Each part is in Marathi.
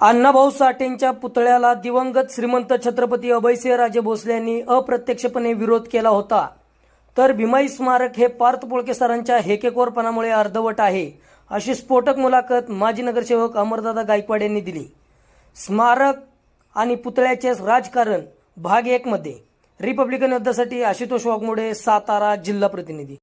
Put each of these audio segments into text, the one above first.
अण्णाभाऊ साठेंच्या पुतळ्याला दिवंगत श्रीमंत छत्रपती अभयसिंहराजे भोसले यांनी अप्रत्यक्षपणे विरोध केला होता. तर भीमाई स्मारक हे पार्थ पोळके सरांच्या हेकेकोरपणामुळे अर्धवट आहे अशी स्फोटक मुलाखत माजी नगरसेवक अमरदादा गायकवाड यांनी दिली. स्मारक आणि पुतळ्याचे राजकारण भाग एकमध्ये रिपब्लिकन युद्धासाठी आशुतोष वाघमोडे सातारा जिल्हा प्रतिनिधी.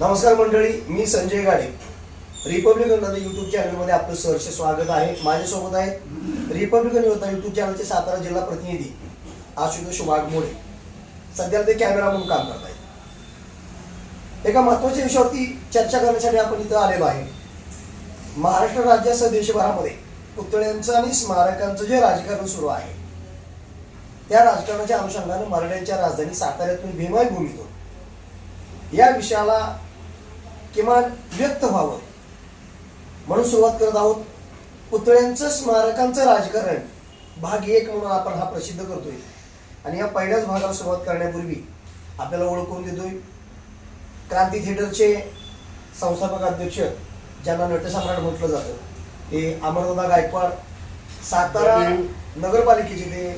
नमस्कार मंडळी मी संजय गाडे. रिपब्लिकन दादा युट्यूब चॅनलमध्ये आपलं सहर्ष स्वागत आहे. माझ्यासोबत आहे रिपब्लिकन योद्धा युट्यूब चॅनलचे सातारा जिल्हा प्रतिनिधी आशुतोष वाघमोडे. सध्या ते कॅमेरा म्हणून काम करत आहेत एका महत्त्वाच्या विषयावरती चर्चा करण्यासाठी आपण इथं आलेलो आहे. महाराष्ट्र राज्यासह देशभरामध्ये पुतळ्यांचं आणि स्मारकांचं जे राजकारण सुरू आहे त्या राजकारणाच्या अनुषंगानं मराठ्यांच्या राजधानी साताऱ्यातून भीमाय भूमीतून या विषयाला किमान व्यक्त व्हावं. म्हणून सुरुवात करत आहोत पुतळ्यांचं स्मारकांचं राजकारण. भाग एक म्हणून आपण हा प्रसिद्ध करतोय. आणि या पहिल्याच भागाला सुरुवात करण्यापूर्वी आपल्याला ओळखून देतोय क्रांती थिएटरचे संस्थापक अध्यक्ष ज्यांना नटसम्राट म्हटलं जातं ते अमरदादा गायकवाड सातारा नगरपालिकेचे ते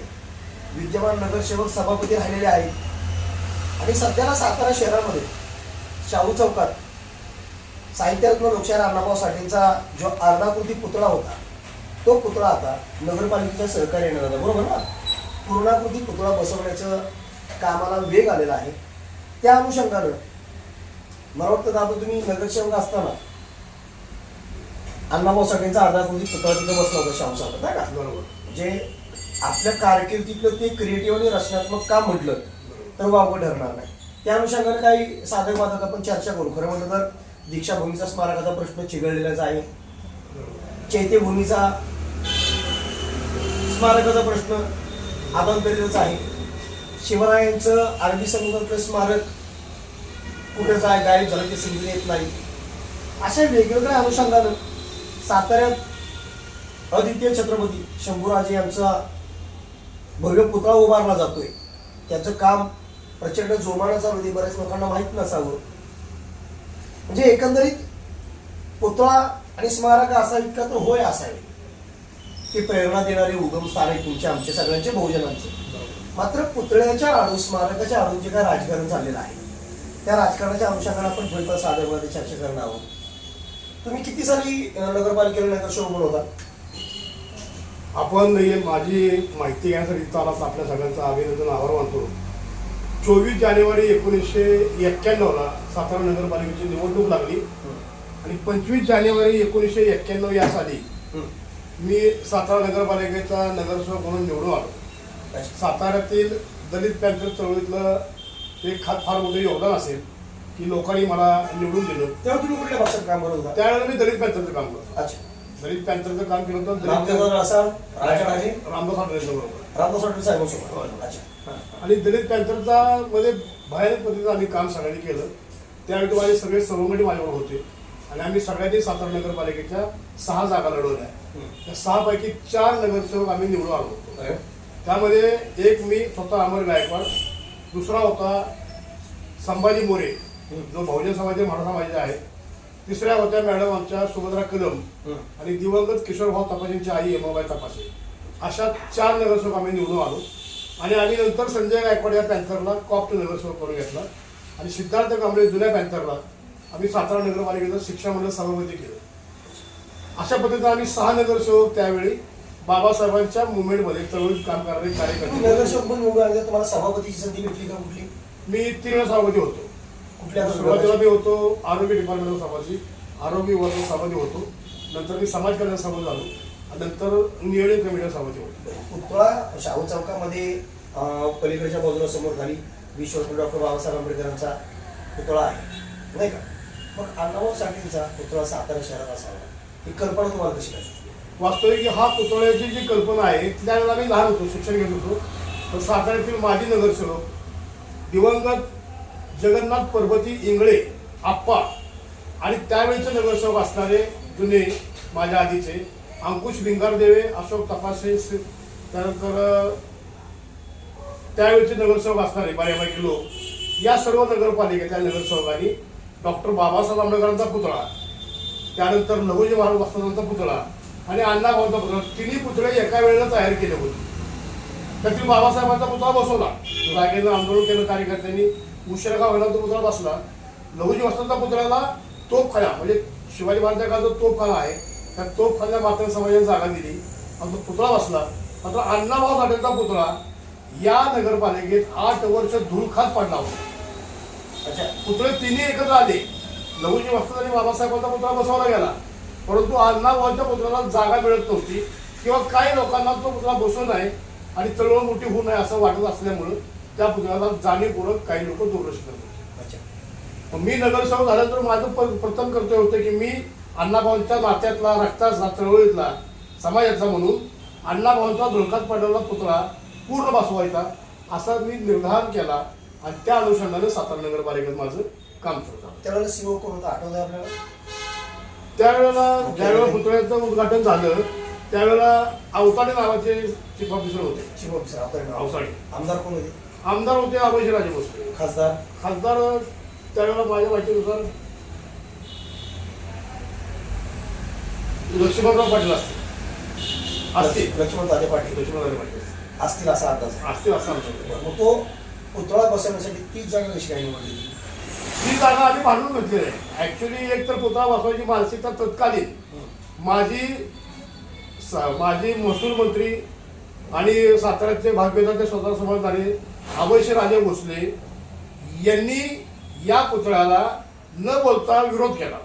विद्यमान नगरसेवक सभापती राहिलेले आहेत. आणि सध्याला सातारा शहरामध्ये शाहू चौकात साहित्यरत्न लोकशाहीर अण्णाभाऊ साठेंचा जो अर्धाकृती पुतळा होता तो पुतळा आता नगरपालिकेच्या सहकार्याने झाला बरोबर ना? पूर्णाकृती पुतळा बसवण्याचं कामाला वेग आलेला आहे. त्या अनुषंगानं मला वाटतं दादा तुम्ही नगरसेवक असताना अण्णाभाऊ साठेंचा अर्धाकृती पुतळा तिथं बसला होता चौकात नाही का? बरोबर. म्हणजे आपल्या कारकिर्दीतलं ते क्रिएटिव्ह आणि रचनात्मक काम म्हटलं तर वावगं ठरणार नाही. त्या अनुषंगाने काही साधक बाधक आपण चर्चा करू. खरं म्हटलं तर दीक्षाभूमीचा स्मारकाचा प्रश्न चिघळलेलाच आहे. चैत्यभूमीचा स्मारकाचा प्रश्न आदंतरीतच आहे. शिवरायांचं अरबी समुद्रातलं स्मारक कुठेच आहे गायब झालं ते समजून येत नाही. अशा वेगवेगळ्या अनुषंगानं साताऱ्यात अद्वितीय छत्रपती शंभूराजे यांचा भव्य पुतळा उभारला जातोय. त्याचं काम प्रचंड जोमानं चालू आहे. बऱ्याच लोकांना माहीत नसावं. म्हणजे एकंदरीत पुतळा आणि स्मारक असा का तर होय असावे की प्रेरणा देणारे उगम स्थान आहे तुमचे आमचे सगळ्यांचे बहुजनांचे. मात्र पुतळ्याच्या आडू स्मारकाच्या आडून जे काय राजकारण झालेलं आहे त्या राजकारणाच्या अनुषंगाने आपण थोडीफार साधर्मध्ये चर्चा करणार आहोत. तुम्ही किती साली अं, नगरपालिकेला नगरसेवक म्हणून होता? आपण माझी माहिती घेण्यासाठी इथं आलात आपल्या सगळ्यांचा अभिनंदन आभार मानतो. चोवीस जानेवारी एकोणीसशे एक्क्याण्णवला सातारा नगरपालिकेची निवडणूक लागली. आणि पंचवीस जानेवारी एकोणीसशे एक्क्याण्णव या साली मी सातारा नगरपालिकेचा नगरसेवक म्हणून निवडून आलो. साताऱ्यातील दलित पॅन्थर चळवळीतलं ते खात फार मोठं योगदान असेल की लोकांनी मला निवडून दिलं. तेव्हा तुम्ही कुठल्या पक्षात काम करत होता? त्यावेळेला मी दलित पॅन्थरचं काम करतो. अच्छा. दलित पॅन्थरचं काम केलं होतं दलित रामदास बरोबर. रामदास पाटील साहेबांसोबत. अच्छा. आणि दलित पॅन्थरचा मध्ये भयानक पद्धतीनं आम्ही काम सगळ्यांनी केलं. त्यावेळी माझे सगळे सहमती माझ्यावर होते. आणि आम्ही सगळ्यांनी सातारा नगरपालिकेच्या सहा जागा लढवल्या. त्या सहा पैकी चार नगरसेवक आम्ही निवडून आलो होतो. त्यामध्ये एक मी स्वतः अमर गायकवाड दुसरा होता संभाजी मोरे जो बहुजन समाज मराठा समाजाचे आहे. तिसऱ्या होत्या मॅडम आमच्या सुभद्रा कदम आणि दिवंगत किशोरभाऊ तपासेंची आई हेमाबाई तपासे. अशा चार नगरसेवक आम्ही निवडून आलो. आणि आम्ही नंतर संजय गायकवाड या पॅन्थरला कॉप्ट नगरसेवक करून घेतला. आणि सिद्धार्थ कांबळे जुन्या पॅन्थरला आम्ही सातारा नगरपालिकेचं शिक्षा मंडळ सभापती केलं. अशा पद्धतीनं आम्ही सहा नगरसेवक त्यावेळी बाबासाहेबांच्या मुवमेंटमध्ये चळवळीत काम करणारे कार्यकर्ते. नगरसेवक म्हणून निवडून आले तुम्हाला सभापतीची संधी भेटली का कुठली? मी तीन वेळा सभापती होतो. कुठल्या सुरुवातीला मी होतो आरोग्य डिपार्टमेंटचा सभापती आरोग्य विभागाचा सभापती होतो. नंतर मी समाज कल्याण सभापती झालो. नंतर नियोजन कमिटीचा सभापती होतो. पुतळा शाहू चौकामध्ये पलीकडच्या बाजूला समोर खाली विश्वरत्न डॉक्टर बाबासाहेब आंबेडकरांचा पुतळा आहे. नाही का? मग अण्णाभाऊ साठेंचा पुतळा सातारा शहरात असावा. ही कल्पना तुम्हाला कशी काय वास्तविक हा पुतळ्याची जी कल्पना आहे त्यावेळेला मी लहान होतो शिक्षण घेत होतो. तर साताऱ्यातील माजी नगरसेवक दिवंगत जगन्नाथ पर्वती इंगळे आप्पा आणि त्यावेळेचे नगरसेवक असणारे जुने माझ्या आधीचे अंकुश भिंगारदेवे अशोक तपासे त्यानंतर त्यावेळेचे नगरसेवक असणारे बऱ्यापैकी लोक या सर्व नगरपालिकेतल्या नगरसेवकांनी डॉक्टर बाबासाहेब आंबेडकरांचा पुतळा त्यानंतर नवोजी महाराज वास्तवांचा पुतळा आणि अण्णाभाऊंचा पुतळा तिन्ही पुतळे एका वेळेला तयार केले होते. त्यातील बाबासाहेबांचा पुतळा बसवला. जागेनं आंदोलन केलं कार्यकर्त्यांनी. उशिरा का होईना तो पुतळा बसला. लहुजी वस्तांचा पुतळ्याला तोफखाना म्हणजे शिवाजी महाराजांचा काळात तोफखाना आहे. त्या तोफखान्या मात्र समाजाने जागा दिली. आणि तो पुतळा बसला. मात्र अण्णाभाऊ साठेचा पुतळा या नगरपालिकेत आठ वर्ष धुळखात पडला होता. अच्छा. पुतळे तिन्ही एकत्र आले. लहुजी वस्ताद आणि बाबासाहेबांचा पुतळा बसवला गेला. परंतु अण्णाभाऊच्या पुतळ्याला जागा मिळत नव्हती किंवा काही लोकांना तो पुतळा बसू नये आणि चळवळ मोठी होऊ नये असं वाटत असल्यामुळं त्या पुतळ्याला जाणीवपूर्वक काही लोक दुर्लक्ष करत होते. अच्छा. मग मी नगरसेवक झाल्यानंतर माझं प्रथम कर्तव्य होतं की मी अण्णाभाऊंच्या नात्यातला रक्ताचा चळवळीतला समाजाचा म्हणून अण्णाभाऊंचा धुळकात पडलेला पुतळा पूर्ण बसवायचा असा मी निर्धार केला आणि त्या अनुषंगाने सातारा नगरपालिकेत माझं काम सुरू झालं. त्यावेळेला सीओ कोण होता? आठवत आहे आपल्याला? त्यावेळेला ज्यावेळेला पुतळ्याचं उद्घाटन झालं. त्यावेळेला अवताडे नावाचे चीफ ऑफिसर होते. शिव ऑफिसर. अवसाडे आमदार कोण होते? आमदार होते अभयशिराजे भोसले. खासदार? खासदार त्यावेळेला माझ्या माहितीनुसार लक्ष्मणराव पाटील असते असतील. लक्ष्मण ताजे पाटील. लक्ष्मणराव पाटील. असतील. असा अंदाज. असतील असं मग तो पुतळा बसवण्यासाठी तीच जागा कशी काय निवडली? ही जागा आम्ही भांडून घेतलेली. आहे ऍक्च्युली एक तर पुतळा बसवायची मानसिकता तत्कालीन. माझी स- माझी महसूल मंत्री आणि साताऱ्याचे भागवेदाचे स्वतः समजणारे अभयशी राजे भोसले यांनी या पुतळ्याला न बोलता विरोध केला.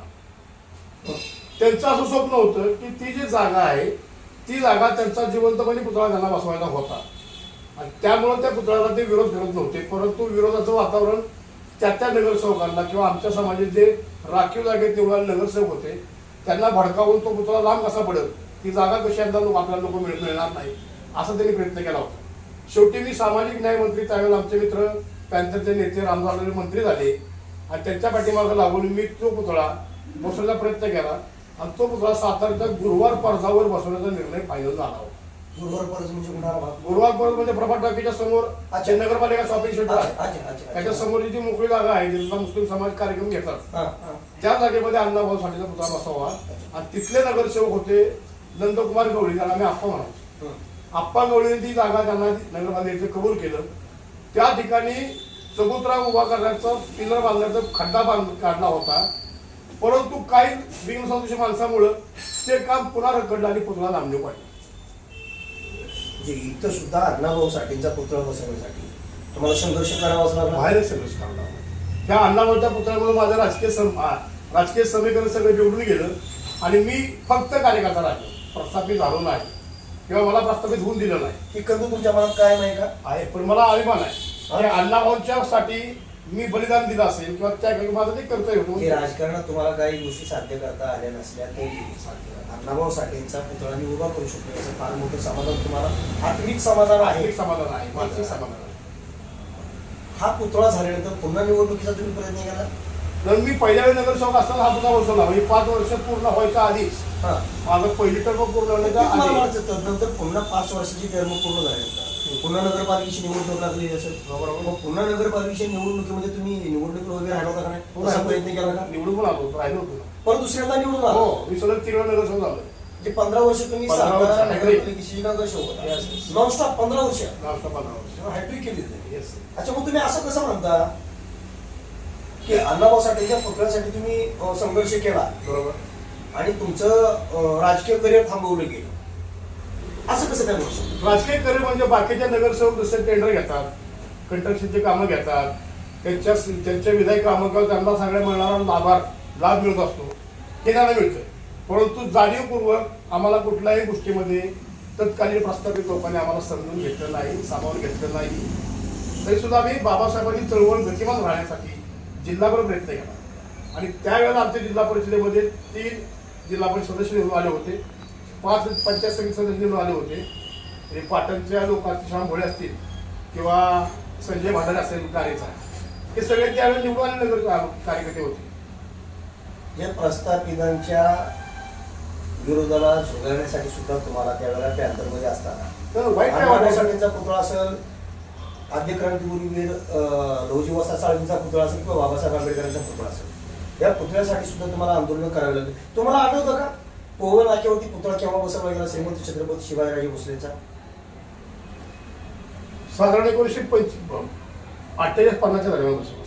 त्यांचं असं स्वप्न होतं की ती जी जागा आहे ती जागा त्यांचा जिवंतपणे पुतळा त्यांना बसवायचा होता. आणि त्यामुळे त्या पुतळ्याला ते विरोध करत नव्हते. परंतु विरोधाचं वातावरण त्या त्या नगरसेवकांना किंवा आमच्या समाजात जे राखीव जागेत निवडणारे नगरसेवक होते त्यांना भडकावून तो पुतळा लांब कसा पडेल? ती जागा कशी यंदा लोक आपल्याला लोक मिळणार नाही. असा त्यांनी प्रयत्न केला होता. शेवटी मी सामाजिक न्याय मंत्री त्यावेळेला आमचे मित्र पॅन्थरचे नेते रामदास मंत्री झाले. आणि त्यांच्या पाठीमागं लागून मी तो पुतळा बसवण्याचा प्रयत्न केला. आणि तो पुतळा सातारच्या गुरुवार पर्जावर बसवण्याचा निर्णय फायनल झाला होता. गुरुवार परत म्हणजे कुणाला भाग? गुरुवार पर्ज म्हणजे प्रभात टाकीच्या समोर अच्छा. नगरपालिका शॉपिंग सेंटर अच्छा, आहे. अच्छा, अच्छा, त्याच्या. समोरची जी मोकळी जागा आहे जिथला मुस्लिम समाज कार्यक्रम घेतात. हा, हा. त्या जागेमध्ये अण्णाभाऊ साठेचा पुतळा बसवावा आणि तिथले नगरसेवक होते नंदकुमार गवळी ज्याला आम्ही आप्पा म्हणायचो हं. आप्पा गवळीने ती जागा त्यांना नगरपालिकेचं कबूल केलं. त्या ठिकाणी चबुतरा उभा करण्याचा पिलर बांधण्याचा खड्डा बांध काढला होता. परंतु काही बिनसदृश माणसामुळं ते काम पुन्हा रखडलं आणि पुतळा लांबणी पडला. म्हणजे इथं सुद्धा अण्णाभाऊ साठेंचा पुतळा बसवण्यासाठी तुम्हाला संघर्ष करावाच लागला बाहेरच सगळं काढला त्या अण्णाभाऊच्या पुतळ्यामुळे माझं राजकीय सम आ- राजकीय समीकरण सगळं निवडून गेलं आणि मी फक्त कार्यकर्ता राहिलो. प्रस्थापित झालो नाही. किंवा मला प्रस्थापित होऊन दिलं नाही. ही कंदू तुमच्या मनात काय नाही का? आहे पण मला अभिमान आहे. आणि अण्णाभाऊच्या साठी मी बलिदान दिलं असेल किंवा त्या माझं ते कर्तव्य की होतं राजकारणात तुम्हाला काही गोष्टी साध्य करता आल्या नसल्या तरी अण्णाभाऊ साठेंचा पुतळा मी उभा करू शकतो याचं फार मोठं समाधान तुम्हाला आत्मिक समाधान आहे. आर्थिक समाधान आहे मानसिक समाधान आहे. हा पुतळा झाल्यानंतर पुन्हा निवडणुकीचा तुम्ही प्रयत्न केला? तर मी पहिल्या वेळी नगरसेवक असताना हा पुतळा बसवला म्हणजे पाच वर्ष पूर्ण व्हायच्या आधीच. हा. माझं पहिली टर्म पूर्ण होण्याच्या आधी. म्हणायचं नंतर पुन्हा पाच वर्षाची टर्म पूर्ण झाल्यानंतर. पुन्हा नगरपालिकेची निवडणूक लागली असेल बरोबर. मग पुन्हा नगरपालिकेच्या निवडणुकीमध्ये तुम्ही निवडणूक वगैरे राहिला होता का नाही? तसा प्रयत्न केला का? निवडून पण आलो राहिलो होतो. परत दुसऱ्यांदा निवडून आला? हो मी सलग वेळा नगरसेवक झालो. म्हणजे पंधरा वर्ष तुम्ही 15 वर्ष. सातारा hat-trick. नगरपालिकेची नगरसेवक होता. नॉनस्टॉप पंधरा वर्ष. पंधरा वर्ष. हॅट्रिक केली अच्छा मग तुम्ही असं कसं म्हणता की अण्णाभाऊ साठेच्या पुतळ्यासाठी तुम्ही संघर्ष केला? बरोबर. आणि तुमचं राजकीय करिअर थांबवलं गेलं असं कसं काय म्हणू राजकीय करिअर म्हणजे बाकीच्या नगरसेवक जसे टेंडर घेतात कंट्रक्शनचे कामं घेतात त्यांच्या त्यांच्या विधायक क्रमांकावर त्यांना सांगण्यात मिळणारा लाभार लाभ मिळत असतो. हे त्यांना मिळतं परंतु जाणीवपूर्वक आम्हाला कुठल्याही गोष्टीमध्ये तत्कालीन प्रस्थापित लोकांनी आम्हाला समजून घेतलं नाही सामावून घेतलं नाही. तरी सुद्धा आम्ही बाबासाहेबांची चळवळ गतिमान राहण्यासाठी जिल्हाभर प्रयत्न केला. आणि त्यावेळेला आमच्या जिल्हा परिषदेमध्ये तीन जिल्हा परिषद सदस्य निवडून आले होते. पाच पंचायत समिती सदस्य निवडून आले होते. हे पाटणच्या लोकांचे श्याम भोळे असतील किंवा संजय भांडारे असेल गारेचा हे सगळे त्यावेळेस निवडून आले नगर कार्यकर्ते होते. जे प्रस्थापितांच्या विरोधाला झुगारण्यासाठी सुद्धा तुम्हाला त्यावेळेला पॅन्थरमध्ये असताना. पुतळा असेल आद्य क्रांतीपूर्वीवीर लहुजी वसा साळवींचा पुतळा असेल किंवा बाबासाहेब आंबेडकरांचा पुतळा असेल. या पुतळ्यासाठी सुद्धा तुम्हाला आंदोलन करावे लागले. तुम्हाला आठवतं का? पोवन नाक्यावरती पुतळा केव्हा बसवला गेला? श्रीमंत छत्रपती शिवाजीराजे भोसलेचा. साधारण एकोणीसशे अठ्ठेचाळीस पन्नासच्या दरम्यान बसलो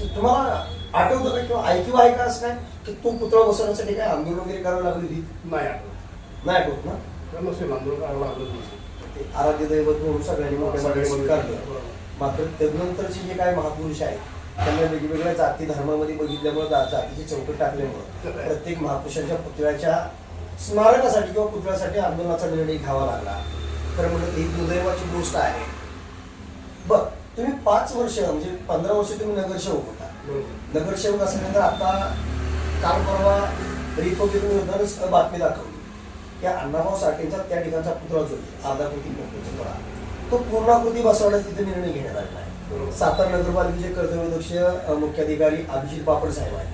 तु- तुम्हाला आठवतं का किंवा ऐकिव आहे का असं काय? की तो पुतळा बसवण्यासाठी काय आंदोलन वगैरे करावं लागली होती? नाही आठवत. नाही आठवत ना? नसेल आंदोलन करावं लागलं नसेल. ते आराध्य दैवत म्हणून सगळ्यांनी मोठ्या मोठ्या स्वीकारलं. बरोबर. मात्र तदनंतरचे जे काही महापुरुष आहेत त्यांना वेगवेगळ्या जाती धर्मामध्ये बघितल्यामुळे जातीची चौकट टाकल्यामुळे प्रत्येक महापुरुषांच्या पुतळ्याच्या स्मारकासाठी किंवा पुतळ्यासाठी आंदोलनाचा निर्णय घ्यावा लागला तर म्हणजे ही दुर्दैवाची गोष्ट आहे बर तुम्ही पाच वर्ष म्हणजे पंधरा वर्ष तुम्ही नगरसेवक होता. नगरसेवक असल्यानंतर आता काल परवा रिपब्लिकन बातमी दाखवली की अण्णाभाऊ साठेंचा त्या ठिकाणचा पुतळा जो अर्धा कोटी पुतळा तो पूर्णाकृती बसवण्याचा तिथे निर्णय घेण्यात आलेला आहे. सातारा नगरपालिकेचे कर्तव्यदक्ष मुख्याधिकारी अभिजित बापड साहेब आहेत.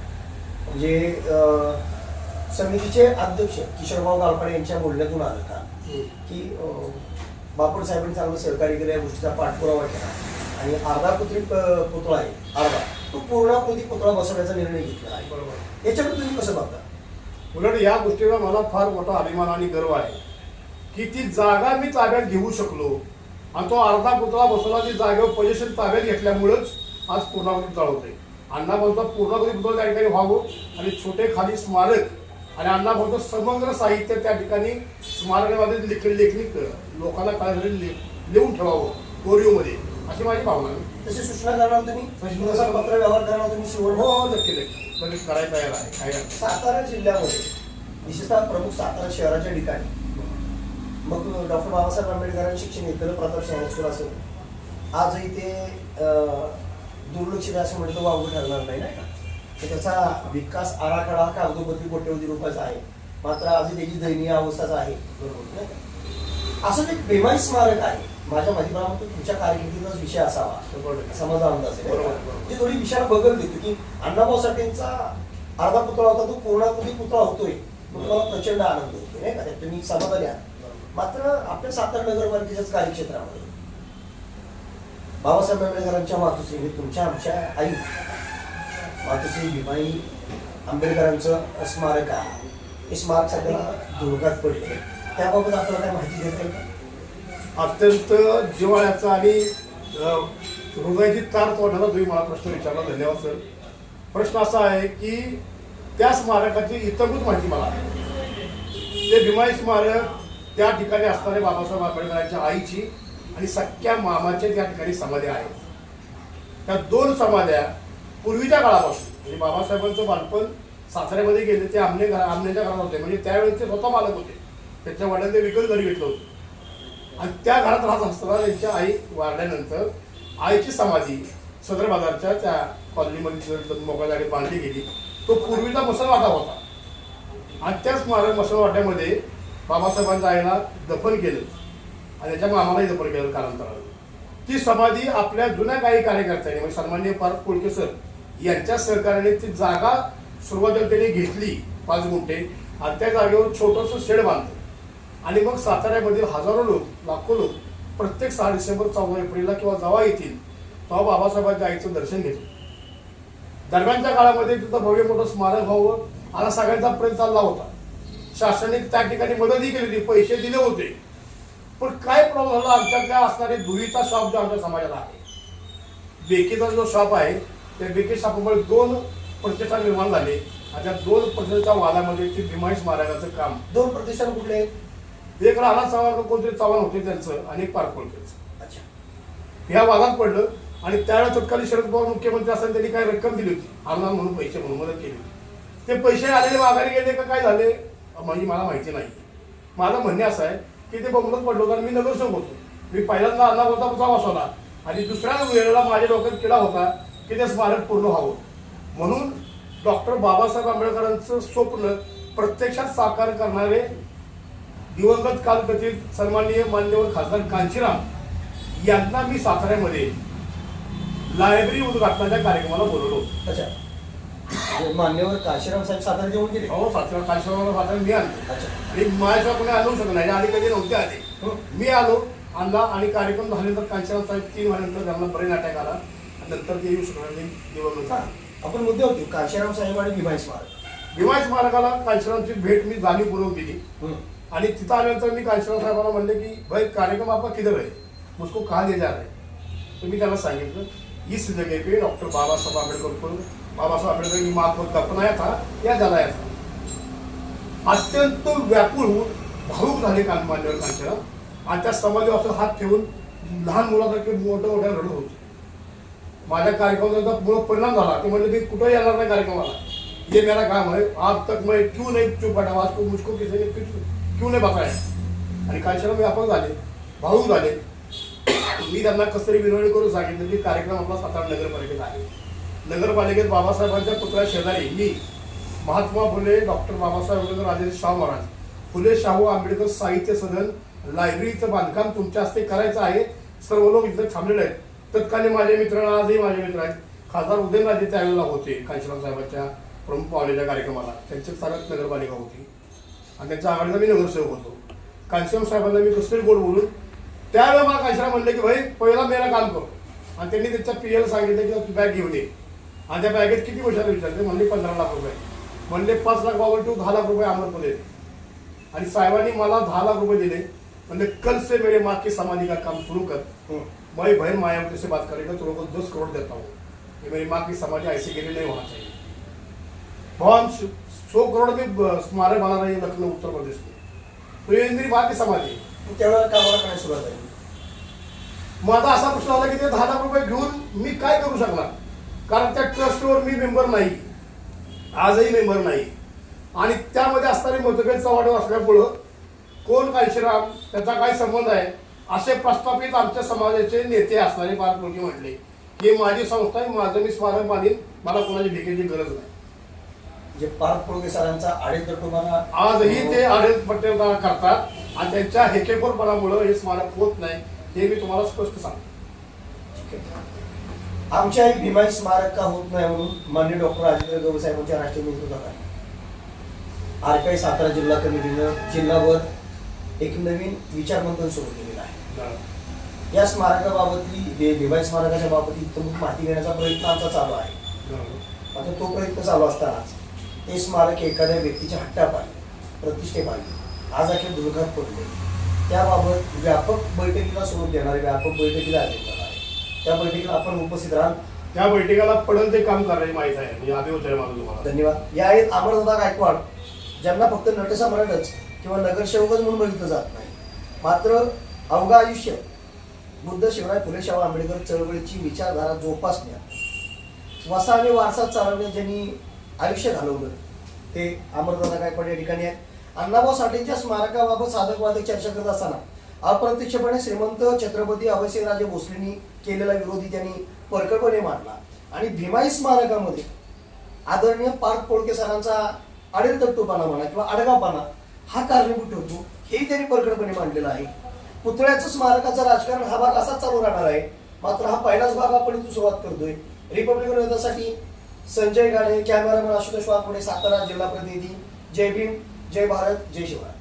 म्हणजे समितीचे अध्यक्ष किशोरभाऊ गालपाडे यांच्या बोलण्यातून आलं का. की अ, बापड साहेबांनी चांगलं सहकार्य केलं या गोष्टीचा पाठपुरावा केला. आणि अर्धा पुत्री पुतळा आहे अर्धा. तो पूर्णाकृती पुतळा बसवण्याचा निर्णय घेतला आहे. बरोबर. याच्याकडे तुम्ही कसं बघता? उलट या गोष्टीचा मला फार मोठा अभिमान आणि गर्व आहे. की ती जागा मी ताब्यात घेऊ शकलो आणि तो अर्धा पुतळा बसवला ती जागेवर पोझिशन ताब्यात घेतल्यामुळेच आज पूर्णावृत्ती चालवते अण्णाभाऊचा पूर्णावृत्ती पुतळा त्या ठिकाणी व्हावं आणि छोटे खाली स्मारक आणि अण्णाभाऊचं समग्र साहित्य त्या ठिकाणी स्मारकामध्ये लेख लेखणी क- लोकांना कळण्यासाठी ले- लिहून ठेवावं कोरिओमध्ये अशी माझी भावना तशी सूचना करणार तुम्ही? पत्र व्यवहार करणार तुम्ही हो शिवण? हो नक्की नक्की. करायला तयार आहे. सातारा जिल्ह्यामध्ये विशेषतः प्रमुख सातारा शहराच्या ठिकाणी मग डॉक्टर बाबासाहेब आंबेडकरांनी शिक्षण घेतलेलं प्रताप स्कूल असेल. आजही ते अं, दुर्लक्षित असं म्हटलं वावगं ठरणार नाही नाही का? तर त्याचा विकास आराखडा कागदोपत्री कोट्यवधी रुपयाचा आहे? मात्र आजही त्याची दयनीय अवस्थाच आहे. बरोबर. नाही का? असं एक बेमाई स्मारक आहे. माझ्या माहितीप्रमाणे तो तुमच्या कारकिर्दीचाच विषय असावा. माझा अंदाज आहे बरोबर, थोडी विशाल बगल देतो की अण्णाभाऊ साठेंचा अर्धा पुतळा होता तो पूर्णाकृती पुतळा होतोय. तो तुम्हाला प्रचंड आनंद होतो नाही का? त्यात तुम्ही समाधानी आहात. मात्र आपल्या सातारा नगरपालिकेच्याच कार्यक्षेत्रामध्ये. बाबासाहेब आंबेडकरांच्या मातुश्री हे तुमच्या आमच्या आई मातुश्री भीमाई आंबेडकरांचं स्मारक आहे. हे स्मारक सध्याला धुळकात पडले. त्याबाबत आपल्याला काय माहिती देता येईल अत्यंत जिव्हाळ्याचं आणि हृदयाची तार तोडण्याचा तुम्ही मला प्रश्न विचारला. धन्यवाद सर. प्रश्न असा आहे की त्या स्मारकाची इतरभूत माहिती मला. ते भीमाई स्मारक त्या ठिकाणी असणारे बाबासाहेब आंबेडकरांच्या आईची आणि सख्या मामाच्या त्या ठिकाणी समाध्या आहेत त्या दोन समाध्या पूर्वीच्या काळापासून म्हणजे बाबासाहेबांचं बालपण साताऱ्यामध्ये गेले ते आमने घरा आमनेच्या घरात होते. म्हणजे त्यावेळेस ते स्वतः मालक होते. त्यांच्या वडिलांनी ते विकत घरी घेतलं होतं. आणि त्या घरात राहत असताना त्यांच्या आई वारल्यानंतर आईची समाधी सदर बाजारच्या त्या कॉलनीमध्ये मोकळ्या जागेत बांधली गेली. तो पूर्वीचा मुसलवाटा होता. आणि त्याच मसल वाट्यामध्ये बाबासाहेबांच्या आईला दफन केलं. आणि त्याच्यामुळे आम्हालाही दफन केलं कालांतराने ती समाधी आपल्या जुन्या काही कार्यकर्त्यांनी म्हणजे सन्मान्य पार्थ कोळके सर यांच्या सहकार्याने ती जागा सुरुवातीला त्यांनी घेतली पाच गुंठे. आणि त्या जागेवर छोटंसं शेड बांधलं. आणि मग साताऱ्यामधील हजारो लोक लाखो लोक प्रत्येक सहा डिसेंबर चौदा एप्रिलला किंवा जेव्हा येतील तेव्हा बाबासाहेबांच्या आईचं दर्शन घेतलं. दरम्यानच्या काळामध्ये तिथं भव्य मोठं स्मारक व्हावं असा सगळ्यांचा प्रयत्न चालला होता. शासनाने त्या ठिकाणी मदतही केली होती पैसे दिले होते. पण काय प्रॉब्लेम झाला? आमच्याकडे असणारे दुहीचा शॉप जो आमच्या समाजाला आहे बेकीचा जो शॉप आहे त्या बेकी शॉपमुळे दोन प्रतिष्ठान निर्माण झाले आणि त्या दोन प्रतिष्ठानच्या वादामध्ये ते भीमाई स्मारकाचं काम. दोन प्रतिष्ठान कुठले? आहेत एक राणा चव्हाण कोणतरी चव्हाण होते त्यांचं आणि एक पारकोळकेचं अच्छा. ह्या वादात पडलं आणि त्यावेळेला तत्कालीन शरद पवार मुख्यमंत्री असताना त्यांनी काही रक्कम दिली होती? अनुदान म्हणून पैसे म्हणून मदत केली होती. ते पैसे आलेले माघारी गेले का काय झाले? म्हणजे मला माहिती नाही. माझं म्हणणे असं आहे की ते बंगलोत पडलो होतं आणि मी नगरसेवक होतो. मी पहिल्यांदा अन्ना होता पुतळा आणि दुसऱ्या वेळेला माझ्या डोक्यात किडा होता की ते स्मारक पूर्ण व्हावं. म्हणून डॉक्टर बाबासाहेब आंबेडकरांचं स्वप्न प्रत्यक्षात साकार करणारे दिवंगत कालकथित सन्माननीय मान्यवर खासदार कांचीराम यांना मी साताऱ्यामध्ये लायब्ररी उद्घाटनाच्या कार्यक्रमाला बोलवलं होतं. अच्छा. मान्यवर काशीराम साहेब सातारा येऊन गेले. अहो सातव्या कालशेवाला सातारा मी अच्छा. आणि माझ्याशिवाय कोणी आलो शकत नाही. आधी कधी नव्हते आले. हं. मी आलो आणला आणि कार्यक्रम झाल्यानंतर कांचन साहेब तीन महिन्यानंतर त्यांना ब्रेन अटॅक आला. आणि नंतर ते येऊ शकणार नाही हा, झाले आपण मुद्दे होते. काशीराम साहेब आणि भीमाई स्मारक. भीमाई स्मारकाला कांचनाची भेट मी जाणीवपूर्वक दिली. हं. आणि तिथं आल्यानंतर मी कांचन साहेबांना म्हणले की भाई कार्यक्रम आपका किधर है मुझको कहा ले जा रहे हैं? तर मी त्यांना सांगितलं इस जगह पे डॉक्टर बाबासाहेब आंबेडकर बाबासाहेब आंबेडकर की माँ को दफनाया था या जलाया था अत्यंत व्याकुळ होऊन भाऊक झाले कान मान्यवर आणि त्या समाधीवर हात ठेवून लहान मुलासारखे मोठ्या मोठ्या रडत होते. माझ्या कार्यक्रमाचा पूर्ण परिणाम झाला ते म्हणजे मी कुठं येणार नाही कार्यक्रमाला. ये मेरा काम है आज तक मैं क्यों नहीं चुप बैठा? आज को मुझको किसी ने क्यों नाही बताया? आणि कालच्याला व्यापक झाले. भाऊ झाले. मी त्यांना कसं तरी विनवणी करून सांगितलं की कार्यक्रम आपला सातारा नगरपालिकेत आहे. नगरपालिकेत बाबासाहेबांच्या पुतळ्या शेजारी मी महात्मा फुले डॉक्टर बाबासाहेब आंबेडकर राजेंद्र शाहू महाराज. फुले शाहू आंबेडकर साहित्य सदन लायब्ररीचं बांधकाम तुमच्या हस्ते करायचं आहे. सर्व लोक इथं थांबलेले आहेत. तत्कालीन माझे मित्र आजही माझे मित्र आहेत. खासदार उदयनराजे त्यावेळेला होते कांशीराम साहेबांच्या प्रमुख पाहुण्याच्या कार्यक्रमाला. त्यांची स्थानक नगरपालिका होती. आणि त्यांच्या आघाडीचा मी नगरसेवक होतो. कांशीराम साहेबांना मी कसं गोड बोलून त्यावेळेला मला कांशीराम म्हणले की भाई पहिला मेरा काम करू. आणि त्यांनी त्याच्या पीएला सांगितलं की तू बॅग घेऊन ये. आणि त्या बॅगेत किती पैशाला विचारले? म्हणले पंधरा लाख रुपये. म्हणले पाच लाख बाबा तू दहा लाख रुपये अमरपणे दे आणि साहेबांनी मला दहा लाख रुपये दिले. म्हणजे कल से मेरे माँ की समाधि का काम शुरू कर. मैं बहन मायावती से बात करेगा तो लोगों को दस करोड़ देता हूँ. ये मेरी माँ की समाधि ऐसी गिरी नहीं होना चाहिए. भगवान सौ करोड़ में स्मारक बना रही है लखनऊ उत्तर प्रदेश में। तो ये मेरी माँ की समाधि। मग त्यावेळेला कामाला काय सुरुवात झाली? माझा असा प्रश्न आला की ते दहा लाख रुपये घेऊन मी काय करू शकणार? कारण त्या ट्रस्टवर मी मेंबर नाही. आजही मेंबर नाही. आणि त्यामध्ये असणारे मतभेद चव्हाटे असल्यामुळं कोण काळशीराम त्याचा काय संबंध आहे असे प्रस्थापित आमच्या समाजाचे नेते असणारे पाच मुलगी म्हटले. की माझी संस्था आहे माझं मी स्मारक बांधीन मला कोणाची भिकेची गरज नाही. पोळगे सरांचा आडेतटोबाना आजही ते आढळ पट्टेदार करतात. आणि त्यांच्या हेकेखोरपणामुळं हे स्मारक होत नाही हे मी तुम्हाला स्पष्ट सांगतो. आमच्याही भीमाई स्मारक का होत नाही म्हणून माननीय डॉक्टर राजेंद्र गवई साहेबांच्या राष्ट्रीय आर आरपीआय सातारा जिल्हा कमिटीनं जिल्हावर एक नवीन विचारमंथन सुरू केलेलं आहे. या स्मारकाबाबतली भीमाई स्मारकाच्या बाबतीत इतंभूत माहिती घेण्याचा प्रयत्न आमचा चालू आहे. आता तो प्रयत्न चालू असतानाच ते स्मारक एखाद्या व्यक्तीच्या हट्टापान प्रतिष्ठे पाहिजे आज अखेर दुर्घात पडले. त्याबाबत व्यापक बैठकीला स्वरूप देणारे व्यापक बैठकीला आयोजन त्या बैठकीला आपण उपस्थित राहाल. त्या बैठकाला पडल ते काम करायची माहिती आहे. मी अभिवचन आहे माझं तुम्हाला. धन्यवाद. या आहेत अमरदादा गायकवाड ज्यांना फक्त नटसम्राटच किंवा नगरसेवकच म्हणून बघितलं जात नाही. मात्र अवघा आयुष्य बुद्ध शिवराय फुले शाहू आंबेडकर चळवळीची विचारधारा जोपासण्यात वसा आणि वारसा चालवण्यात ज्यांनी आयुष्य घालवलं ते अमरदादा गायकवाड या ठिकाणी आहेत. अण्णाभाऊ साठेंच्या स्मारकाबाबत साधक वादक चर्चा करत असताना अप्रत्यक्षपणे श्रीमंत छत्रपती अभयसिंहराजे भोसलेंनी केलेला विरोधी त्यांनी परकटपणे मांडला. आणि भीमाई स्मारकामध्ये आदरणीय पार्थ पोळके सरांचा अडेलतट्टूपणा म्हणा किंवा अडगापणा हा कारणीभूत ठरतो हेही त्यांनी परखडपणे मांडलेलं आहे. पुतळ्याचं स्मारकाचं राजकारण हा भाग असाच चालू राहणार आहे. मात्र हा पहिलाच भाग आपण इथून सुरुवात करतोय. रिपब्लिकन विरोधासाठी संजय गाडे कॅमेरामॅन आशुतोष वाघपुणे सातारा जिल्हा प्रतिनिधी. जय भीम जय भारत जय शिवराय.